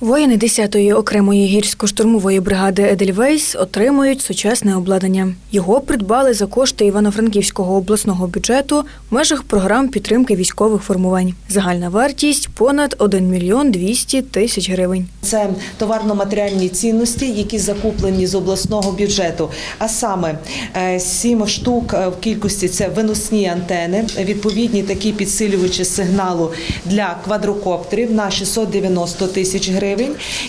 Воїни 10-ї окремої гірсько-штурмової бригади Едельвейс отримують сучасне обладнання. Його придбали за кошти Івано-Франківського обласного бюджету в межах програм підтримки військових формувань. Загальна вартість понад 1 мільйон 200 тисяч гривень. Це товарно-матеріальні цінності, які закуплені з обласного бюджету. А саме е, сім штук е, в кількості це виносні антени, відповідні такі підсилювачі сигналу для квадрокоптерів на 690 тисяч гривень.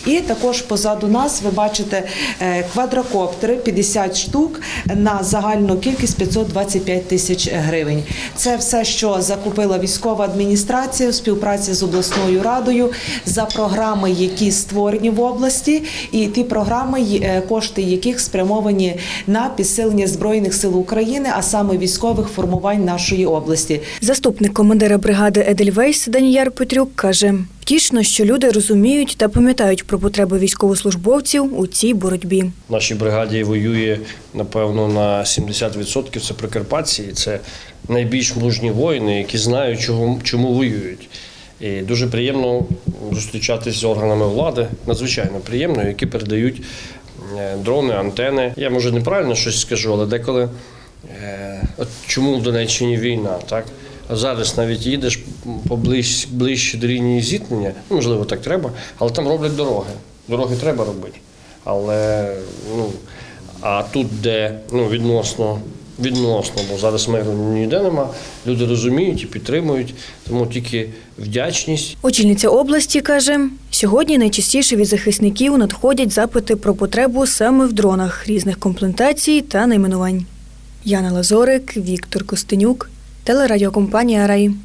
І також позаду нас ви бачите е, квадрокоптери 50 штук на загальну кількість 525 тисяч гривень. Це все, що закупила військова адміністрація у співпраці з обласною радою за програми, які створені в області, і ті програми, е, кошти яких спрямовані на підсилення збройних сил України, а саме військових формувань нашої області. Заступник командира бригади Едельвейс Даніяр Петрюк каже: втішно, що люди розуміють та пам'ятають про потреби військовослужбовців у цій боротьбі. Нашій бригаді воює, напевно, на 70% це прикарпатці, це найбільш мужні воїни, які знають, чому, чому воюють. І дуже приємно зустрічатися з органами влади, надзвичайно приємно, які передають е, дрони, антени. Я може неправильно щось скажу, але деколи е, от чому в Донеччині війна, так? Зараз навіть їдеш поближче ближче до лінії зіткнення, ну, можливо, так треба, але там роблять дороги. Дороги треба робити. Але ну, а тут, де ну, відносно, відносно, бо зараз миру ніде нема, люди розуміють і підтримують, тому тільки вдячність Очільниця області каже, сьогодні найчастіше від захисників надходять запити про потребу саме в дронах різних комплектацій та найменувань. Яна Лазорик, Віктор Костенюк, телерадіокомпанія Рай.